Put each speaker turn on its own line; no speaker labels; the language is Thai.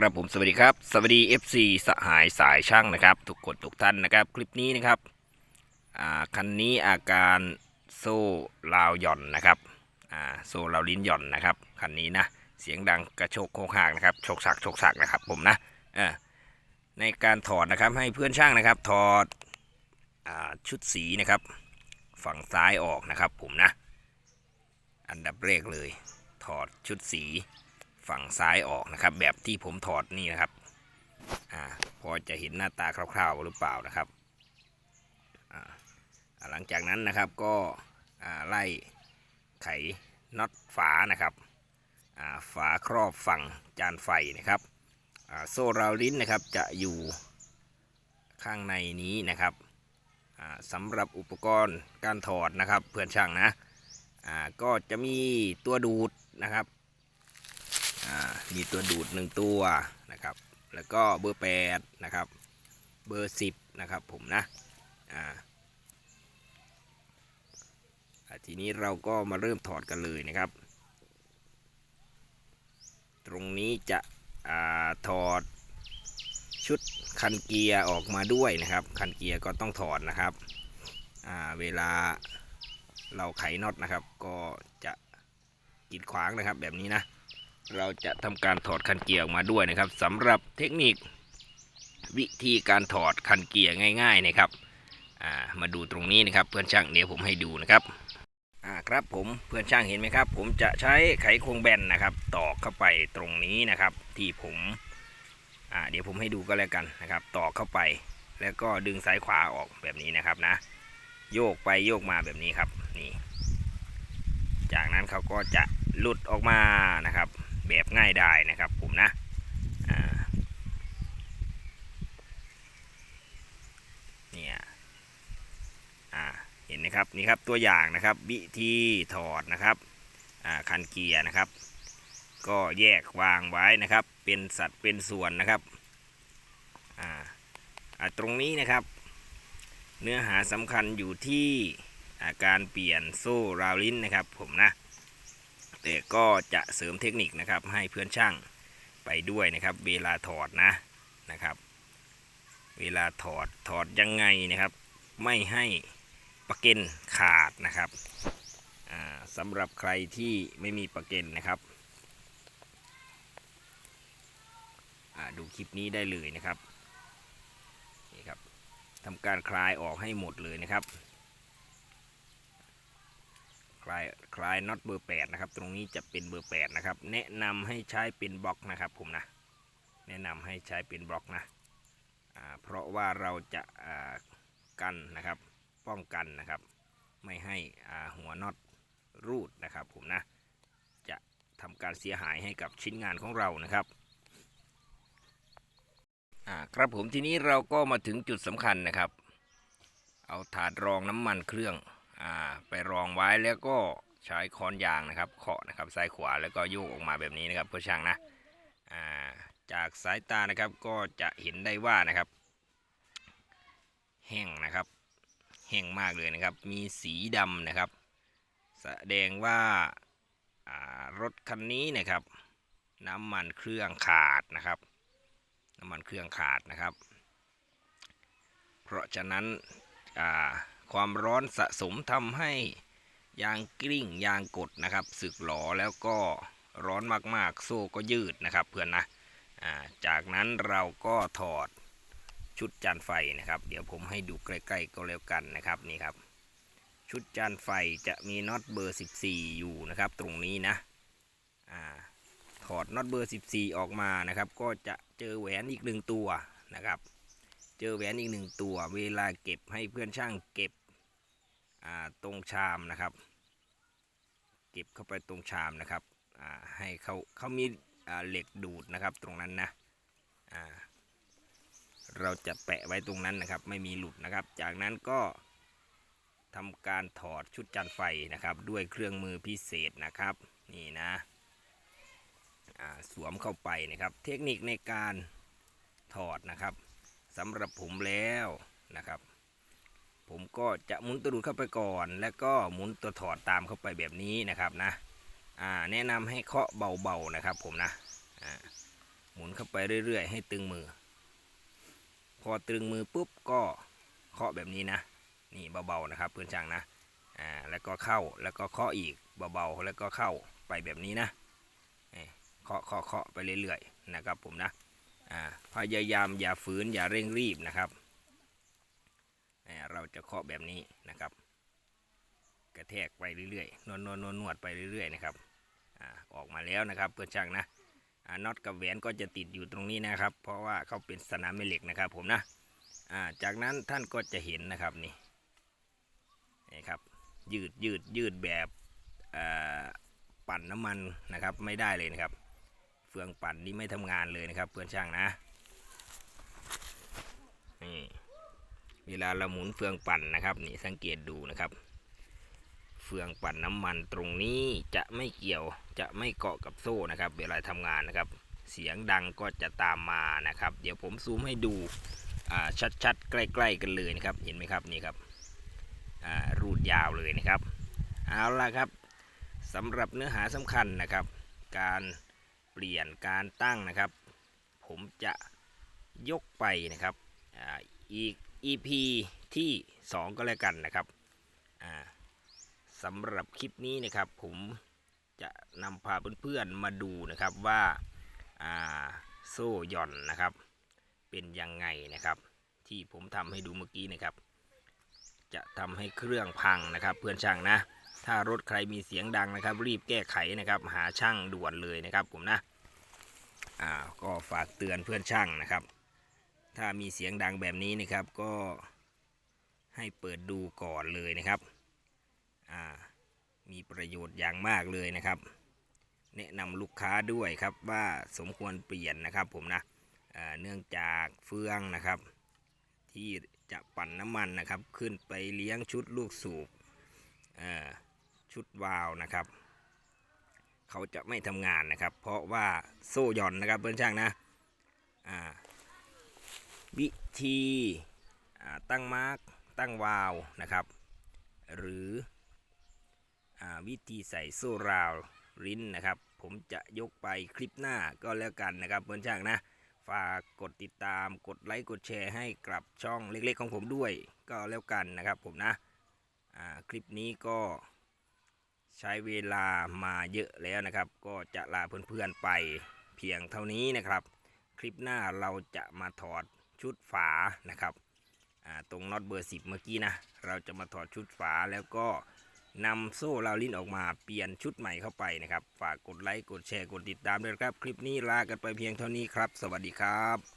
ครับผมสวัสดีครับ สวัสดี FC สหายสายช่างนะครับ ทุกคนทุกท่านนะครับ คลิปนี้นะครับอ่าคันนี้อาการโซ่ลาวหย่อนนะครับอ่าโซ่ลาวลิ้นหย่อนนะครับคันนี้นะเสียงดังกระโชกโคกหากนะครับโชกสักโชกสักนะครับผมนะในการถอดนะครับให้เพื่อนช่างนะครับ ถอดอาชุดสีนะครับ ฝั่งซ้ายออกนะครับผมนะ อันดับแรกเลย ถอดชุดสี ฝั่งซ้ายออกนะครับ แบบที่ผมถอดนี่นะครับอ่าพอจะเห็นหน้าตาคร่าวๆหรือเปล่านะครับอ่าหลังจากนั้นนะครับก็อ่าไล่ไขน็อตฝานะครับอ่าฝาครอบฝั่งจานไฟนะครับอ่าโซ่ราวลิ้นนะครับจะอยู่ข้างในนี้นะครับสำหรับอุปกรณ์การถอดนะครับเพื่อนช่างนะก็จะมีตัวดูดนะครับ มีตัวดูดหนึ่งตัวนะครับ แล้วก็เบอร์แปดนะครับ เบอร์สิบนะครับผมนะอ่าทีนี้เราก็มาเริ่มถอดกันเลยนะครับ ตรงนี้จะอาถอดชุดคันเกียร์ออกมาด้วยนะครับ คันเกียร์ก็ต้องถอดนะครับ เวลาเราไขน็อตนะครับ ก็จะกีดขวางนะครับแบบนี้นะ เราจะทำการถอดคันเกียร์ออกมาด้วยนะครับสำหรับเทคนิควิธีการถอดคันเกียร์ง่าย ๆนะครับามาดูตรงนี้นะครับเพื่อนช่างเดี๋ยวผมให้ดูนะครับอ่าครับผมเพื่อนช่างเห็นไหมครับ ผมจะใช้ไขควงแบนนะครับ ตอกเข้าไปตรงนี้นะครับ ที่ผมอ่าเดี๋ยวผมให้ดูก็แล้วกันนะครับ ตอกเข้าไป แล้วก็ดึงสายขวาออกแบบนี้นะครับนะ โยกไปโยกมาแบบนี้ครับนี่ จากนั้นเขาก็จะหลุดออกมานะครับ แบบง่ายได้นะครับผมนะเนี่ยเห็นไหมครับนี่ครับตัวอย่างนะครับวิธีถอดนะครับคันเกียร์นะครับ ก็แยกวางไว้นะครับ เป็นสัดเป็นส่วนนะครับตรงนี้นะครับ เนื้อหาสำคัญอยู่ที่าการเปลี่ยนโซ่ราวลิ้นนะครับผมนะ แต่ก็จะเสริมเทคนิคนะครับ ให้เพื่อนช่างไปด้วยนะครับ เวลาถอดนะนะครับ เวลาถอดถอดยังไงนะครับ ไม่ให้ปะเก็นขาดนะครับสำหรับใครที่ไม่มีปะเก็นนะครับดูคลิปนี้ได้เลยนะครับนี่ครับทำการคลายออกให้หมดเลยนะครับ คลายคลายน็อตเบอร์ 8 นะครับ ตรงนี้จะเป็นเบอร์ 8 นะครับ แนะนำให้ใช้เป็นบล็อกนะครับผมนะ แนะนำให้ใช้เป็นบล็อกนะเพราะว่าเราจะกันนะครับ ป้องกันนะครับ ไม่ให้หัวน็อตรูดนะครับผมนะ จะทำการเสียหายให้กับชิ้นงานของเรานะครับครับผมทีนี้เราก็มาถึงจุดสำคัญนะครับ เอาถาดรองน้ำมันเครื่อง อ่าไปรองไว้แล้วก็ใช้ค้อนยางนะครับเคาะนะครับซ้ายขวาแล้วก็โยกออกมาแบบนี้นะครับเพื่อช่างนะอ่าจากสายตานะครับก็จะเห็นได้ว่านะครับแห้งนะครับแห้งมากเลยนะครับ มีสีดำนะครับ แสดงว่าารถคันนี้นะครับ น้ำมันเครื่องขาดนะครับ น้ำมันเครื่องขาดนะครับ เพราะฉะนั้นอ่า ความร้อนสะสมทำให้ยางกลิ้งยางกดนะครับสึกหลอแล้วก็ร้อนมากๆ โซ่ก็ยืดนะครับเพื่อนนะจากนั้นเราก็ถอดชุดจานไฟนะครับ เดี๋ยวผมให้ดูใกล้ๆก็แล้วกันนะครับนี่ครับ ชุดจานไฟจะมีน็อตเบอร์ 14 อยู่นะครับ ตรงนี้นะอ่าถอดน็อตเบอร์ 14 ออกมานะครับ ก็จะเจอแหวนอีกหนึ่งตัวนะครับ เจอแหวนอีกหนึ่งตัว เวลาเก็บให้เพื่อนช่างเก็บ ตรงชามนะครับ เก็บเข้าไปตรงชามนะครับให้เขาเขามีเหล็กดูดนะครับตรงนั้นนะเราจะแปะไว้ตรงนั้นนะครับ ไม่มีหลุดนะครับ จากนั้นก็ทำการถอดชุดจานไฟนะครับ ด้วยเครื่องมือพิเศษนะครับนี่นะสวมเข้าไปนะครับ เทคนิคในการถอดนะครับสำหรับผมแล้วนะครับ ผมก็จะหมุนตัวดูดเข้าไปก่อน แล้วก็หมุนตัวถอดตามเข้าไปแบบนี้นะครับนะอ่าแนะนำให้เคาะเบาๆนะครับผมนะอ่าหมุนเข้าไปเรื่อยๆ ให้ตึงมือ พอตึงมือปุ๊บก็เคาะแบบนี้นะ นี่เบาๆนะครับเพื่อนช่างนะอ่าแล้วก็เข้าแล้วก็เคาะอีกเบาๆแล้วก็เข้าไปแบบนี้นะเคาะเคาะเคาะไปเรื่อยๆนะครับผมนะอ่าพยายามอย่าฝืนอย่าเร่งรีบนะครับ จะเคาะแบบนี้นะครับ กระแทกไปเรื่อยๆนวดนวดนวดนวดไปเรื่อยๆนะครับอออกมาแล้วนะครับเพื่อนช่างนะน็อตกับแหวนก็จะติดอยู่ตรงนี้นะครับ เพราะว่าเขาเป็นสนามแม่เหล็กนะครับ ผมนะาจากนั้นท่านก็จะเห็นนะครับนี่นี่ครับยืดยืดยืดแบบปั่นน้ำมันนะครับไม่ได้เลยนะครับ เฟืองปั่นนี่ไม่ทำงานเลยนะครับ เพื่อนช่างนะนี่ เวลาเราหมุนเฟืองปั่นนะครับนี่สังเกตดูนะครับ เฟืองปั่นน้ำมันตรงนี้จะไม่เกี่ยวจะไม่เกาะกับโซ่นะครับ เวลาทำงานนะครับ เสียงดังก็จะตามมานะครับ เดี๋ยวผมซูมให้ดูชัดๆใกล้ๆกันเลยนะครับ เห็นไหมครับนี่ครับรูดยาวเลยนะครับ เอาละครับสำหรับเนื้อหาสำคัญนะครับ การเปลี่ยนการตั้งนะครับ ผมจะยกไปนะครับออีก EP ที่ 2 ก็แล้วกันนะครับสำหรับคลิปนี้นะครับผมจะนำพาเพื่อนๆมาดูนะครับว่าอ่าโซ่หย่อนนะครับ เป็นยังไงนะครับ ที่ผมทำให้ดูเมื่อกี้นะครับ จะทำให้เครื่องพังนะครับ เพื่อนช่างนะ ถ้ารถใครมีเสียงดังนะครับ รีบแก้ไขนะครับ หาช่างด่วนเลยนะครับผมนะอ่าก็ฝากเตือนเพื่อนช่างนะครับ ถ้ามีเสียงดังแบบนี้นะครับก็ให้เปิดดูก่อนเลยนะครับอ่ามีประโยชน์อย่างมากเลยนะครับ แนะนำลูกค้าด้วยครับว่าสมควรเปลี่ยนนะครับผมนะเนื่องจากเฟืองนะครับ ที่จะปั่นน้ำมันนะครับ ขึ้นไปเลี้ยงชุดลูกสูบชุดวาล์วนะครับ เขาจะไม่ทำงานนะครับ เพราะว่าโซ่หย่อนนะครับเพื่อนช่างนะอ่า วิธีตั้งมาร์กตั้งวาล์วนะครับ หรืออวิธีใส่โซ่ราวลิ้นนะครับ ผมจะยกไปคลิปหน้าก็แล้วกันนะครับเพื่อนช่างนะ ฝากกดติดตามกดไลค์กดแชร์ให้กับช่องเล็กๆของผมด้วยก็แล้วกันนะครับผมนะคลิปนี้ก็ใช้เวลามาเยอะแล้วนะครับ ก็จะลาเพื่อนๆไปเพียงเท่านี้นะครับ คลิปหน้าเราจะมาถอด ชุดฝานะครับตรงน็อตเบอร์ 10 เมื่อกี้นะ เราจะมาถอดชุดฝาแล้วก็นำโซ่ราวลิ้นออกมาเปลี่ยนชุดใหม่เข้าไปนะครับ ฝากกดไลค์ กดแชร์ กดติดตามด้วยครับ คลิปนี้ลากันไปเพียงเท่านี้ครับ สวัสดีครับ